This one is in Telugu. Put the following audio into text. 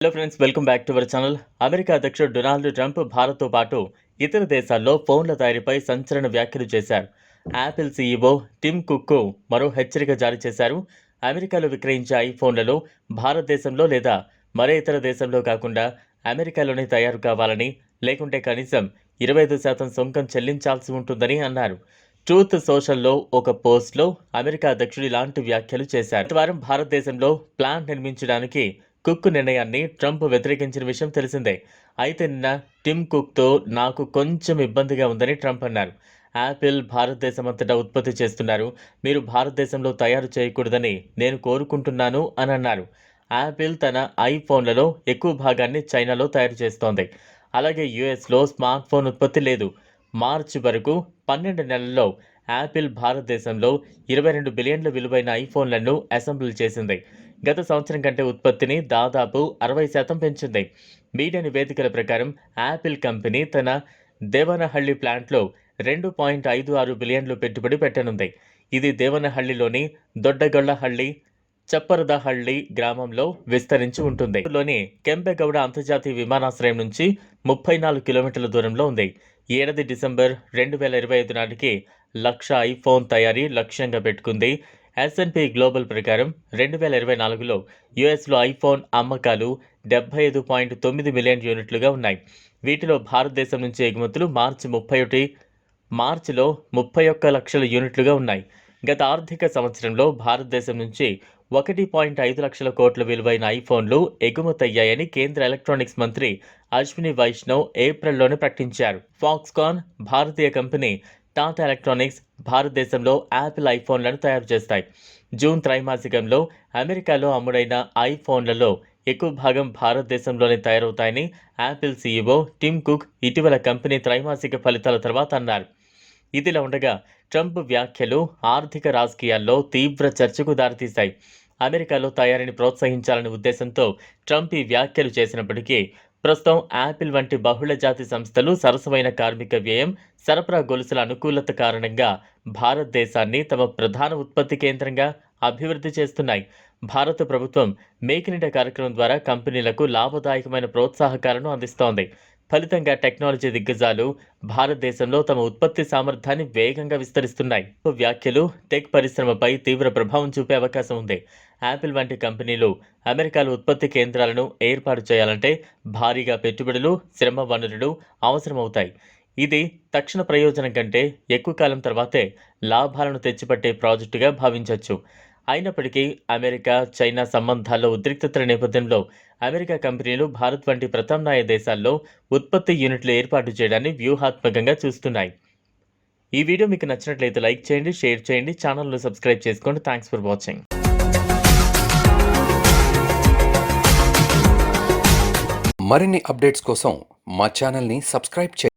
Hello friends welcome back to our channel America అధ్యక్షుడు డొనాల్డ్ ట్రంప్ భారత్తో పాటు ఇతర దేశాల్లో ఫోన్ల తయారీపై సంచలన వ్యాఖ్యలు చేశారు. యాపిల్ సీఈఓ టిమ్ కుక్కు మరో హెచ్చరిక జారీ చేశారు. అమెరికాలో విక్రయించే ఐఫోన్లలో భారతదేశంలో లేదా మరే ఇతర దేశంలో కాకుండా అమెరికాలోనే తయారు కావాలని లేకుంటే కనీసం ఇరవై ఐదు శాతం సుంకం చెల్లించాల్సి ఉంటుందని అన్నారు. ట్రూత్ సోషల్లో ఒక పోస్ట్లో అమెరికా అధ్యక్షుడు ఇలాంటి వ్యాఖ్యలు చేశారు. వారం భారతదేశంలో ప్లాంట్ నిర్మించడానికి కుక్ నిర్ణయాన్ని ట్రంప్ వ్యతిరేకించిన విషయం తెలిసిందే. అయితే నిన్న టిమ్ కుక్తో నాకు కొంచెం ఇబ్బందిగా ఉందని ట్రంప్ అన్నారు. యాపిల్ భారతదేశం అంతటా ఉత్పత్తి చేస్తున్నారు. మీరు భారతదేశంలో తయారు చేయకూడదని నేను కోరుకుంటున్నాను అని అన్నారు. యాపిల్ తన ఐఫోన్లలో ఎక్కువ భాగాన్ని చైనాలో తయారు చేస్తోంది. అలాగే యుఎస్లో స్మార్ట్ ఫోన్ ఉత్పత్తి లేదు. మార్చి వరకు పన్నెండు నెలల్లో యాపిల్ భారతదేశంలో ఇరవై రెండు బిలియన్ల విలువైన ఐఫోన్లను అసెంబ్లీ చేసింది. గత సంవత్సరం కంటే ఉత్పత్తిని దాదాపు అరవై శాతం పెంచింది. మీడియా నివేదికల ప్రకారం యాపిల్ కంపెనీ తన దేవనహళ్ళి ప్లాంట్లో రెండు పాయింట్ ఐదు ఆరు బిలియన్లు పెట్టుబడి పెట్టనుంది. ఇది దేవనహళ్ళిలోని దొడ్డగొళ్ళహళ్ళి చప్పరదహళ్ళి గ్రామంలో విస్తరించి ఉంటుంది. లోని కెంపెగౌడ అంతర్జాతీయ విమానాశ్రయం నుంచి ముప్పై నాలుగు కిలోమీటర్ల దూరంలో ఉంది. ఏడాది డిసెంబర్ రెండు వేల ఇరవై ఐదు నాటికి లక్ష ఐఫోన్ తయారీ లక్ష్యంగా పెట్టుకుంది ఎస్ఎన్పి గ్లోబల్ ప్రకారం రెండు వేల ఇరవై నాలుగులో యుఎస్లో ఐఫోన్ అమ్మకాలు డెబ్బై ఐదు పాయింట్ తొమ్మిది మిలియన్ యూనిట్లుగా ఉన్నాయి. వీటిలో భారతదేశం నుంచి ఎగుమతులు మార్చి ముప్పై ఒకటి మార్చిలో ముప్పై ఒక్క లక్షల యూనిట్లుగా ఉన్నాయి. గత ఆర్థిక సంవత్సరంలో భారతదేశం నుంచి ఒకటి పాయింట్ ఐదు లక్షల కోట్ల విలువైన ఐఫోన్లు ఎగుమతయ్యాయని కేంద్ర ఎలక్ట్రానిక్స్ మంత్రి అశ్విని వైష్ణవ్ ఏప్రిల్లోనే ప్రకటించారు. ఫాక్స్కాన్ భారతీయ కంపెనీ టాటా ఎలక్ట్రానిక్స్ భారతదేశంలో యాపిల్ ఐఫోన్లను తయారు చేస్తాయి. జూన్ త్రైమాసికంలో అమెరికాలో అమ్ముడైన ఐఫోన్లలో ఎక్కువ భాగం భారతదేశంలోనే తయారవుతాయని యాపిల్ సీఈఓ టిమ్ కుక్ ఇటీవల కంపెనీ త్రైమాసిక ఫలితాల తర్వాత అన్నారు. ఇదిలా ఉండగా ట్రంప్ వ్యాఖ్యలు ఆర్థిక రాజకీయాల్లో తీవ్ర చర్చకు దారితీశాయి. అమెరికాలో తయారీని ప్రోత్సహించాలనే ఉద్దేశంతో ట్రంప్ ఈ వ్యాఖ్యలు చేసినప్పటికీ ప్రస్తుతం యాపిల్ వంటి బహుళజాతి సంస్థలు సరసమైన కార్మిక వ్యయం సరఫరా గొలుసుల అనుకూలత కారణంగా భారతదేశాన్ని తమ ప్రధాన ఉత్పత్తి కేంద్రంగా అభివృద్ధి చేస్తున్నాయి. భారత ప్రభుత్వం మేక్ ఇన్ ఇండియా కార్యక్రమం ద్వారా కంపెనీలకు లాభదాయకమైన ప్రోత్సాహకాలను అందిస్తోంది. ఫలితంగా టెక్నాలజీ దిగ్గజాలు భారతదేశంలో తమ ఉత్పత్తి సామర్థ్యాన్ని వేగంగా విస్తరిస్తున్నాయి. వ్యాఖ్యలు టెక్ పరిశ్రమపై తీవ్ర ప్రభావం చూపే అవకాశం ఉంది. యాపిల్ వంటి కంపెనీలు అమెరికాలో ఉత్పత్తి కేంద్రాలను ఏర్పాటు చేయాలంటే భారీగా పెట్టుబడులు శ్రమ వనరులు అవసరమవుతాయి. ఇది తక్షణ ప్రయోజనం కంటే ఎక్కువ కాలం తర్వాతే లాభాలను తెచ్చిపట్టే ప్రాజెక్టుగా భావించవచ్చు అయినప్పటికీ అమెరికా చైనా సంబంధాల్లో ఉద్రిక్తతల నేపథ్యంలో అమెరికా కంపెనీలు భారత్ వంటి ప్రత్యామ్నాయ దేశాల్లో ఉత్పత్తి యూనిట్లు ఏర్పాటు చేయడాన్ని వ్యూహాత్మకంగా చూస్తున్నాయి. ఈ వీడియో మీకు నచ్చినట్లయితే లైక్ చేయండి షేర్ చేయండి ఛానల్ను సబ్స్క్రైబ్ చేసుకోండి. థ్యాంక్స్ ఫర్ వాచింగ్ మరిన్ని అప్డేట్స్ కోసం మా ఛానల్ని సబ్స్క్రైబ్ చేయండి.